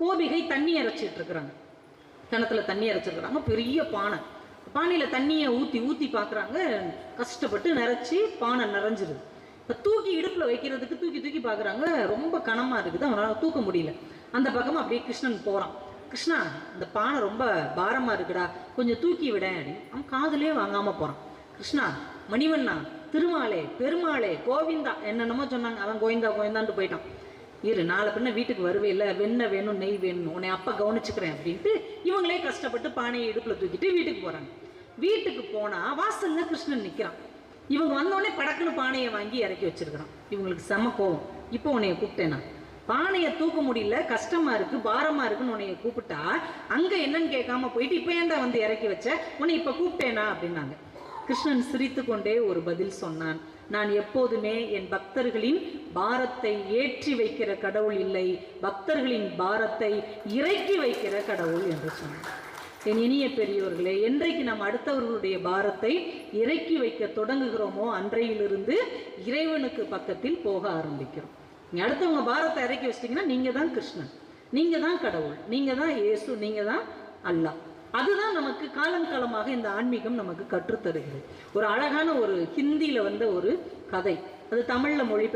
கோபிகை தண்ணி இறைச்சிட்டு இருக்கிறாங்க. கிணத்துல தண்ணி இறைச்சிருக்கிறாங்க பெரிய பானை. பானையில் தண்ணியை ஊற்றி ஊற்றி பார்க்குறாங்க கஷ்டப்பட்டு நிறச்சி பானை நிறைஞ்சிருது இப்போ தூக்கி இடுப்பில் வைக்கிறதுக்கு தூக்கி தூக்கி பார்க்குறாங்க ரொம்ப கனமாக இருக்குது. அவனால் தூக்க முடியல. அந்த பக்கமாக அப்படியே கிருஷ்ணன் போகிறான் கிருஷ்ணா இந்த பானை ரொம்ப பாரமாக இருக்குடா. கொஞ்சம் தூக்கி விட அப்படின்னு. அவன் காதலே வாங்காமல் போகிறான் கிருஷ்ணா மணிவண்ணா திருமாலே பெருமாளே கோவிந்தா என்னென்னமோ சொன்னாங்க. அவன் கோவிந்தா கோவிந்தான்ட்டு போயிட்டான். இரு நாளை பின்ன வீட்டுக்கு வருவே இல்லை வெண்ணெய் வேணும் நெய் வேணும் உன்னை அப்பா கவனிச்சுக்கிறேன் அப்படின்ட்டு இவங்களே கஷ்டப்பட்டு பானையை இடுப்பில் தூக்கிட்டு வீட்டுக்கு போகிறாங்க வீட்டுக்கு போனால் வாசலில் கிருஷ்ணன் நிற்கிறான் இவங்க வந்தோடனே படக்குன்னு பானையை வாங்கி இறக்கி வச்சிருக்கிறான். இவங்களுக்கு செம கோவம். இப்போ உன்னைய கூப்பிட்டேனா பானையை தூக்க முடியல கஷ்டமா இருக்கு பாரமா இருக்குன்னு உன்னைய கூப்பிட்டா அங்க என்னன்னு கேட்காம போயிட்டு இப்போ ஏன்டா வந்து இறக்கி வச்ச? உன்னை இப்போ கூப்பிட்டேனா? அப்படின்னாங்க. கிருஷ்ணன் சிரித்து கொண்டே ஒரு பதில் சொன்னான். நான் எப்போதுமே என் பக்தர்களின் பாரத்தை ஏற்றி வைக்கிற கடவுள் இல்லை. பக்தர்களின் பாரத்தை இறக்கி வைக்கிற கடவுள் என்று சொன்னார் என் இனிய பெரியோர்களே என்றைக்கு நாம் அடுத்தவர்களுடைய பாரத்தை இறக்கி வைக்க தொடங்குகிறோமோ அன்றையிலிருந்து இறைவனுக்கு பக்கத்தில் போக ஆரம்பிக்கிறோம். நீங்கள் அடுத்தவங்க பாரத்தை இறக்கி வச்சிட்டிங்கன்னா நீங்கள் தான் கிருஷ்ணன். நீங்கள் தான் கடவுள். நீங்கள் தான் இயேசு. நீங்கள் தான் அல்லாஹ். அதுதான் நமக்கு காலம் காலமாக இந்த ஆன்மீகம் நமக்கு கற்றுத்தருகிறது. ஒரு அழகான ஒரு ஹிந்தியில் வந்த ஒரு கதை. அது தமிழில் மொழி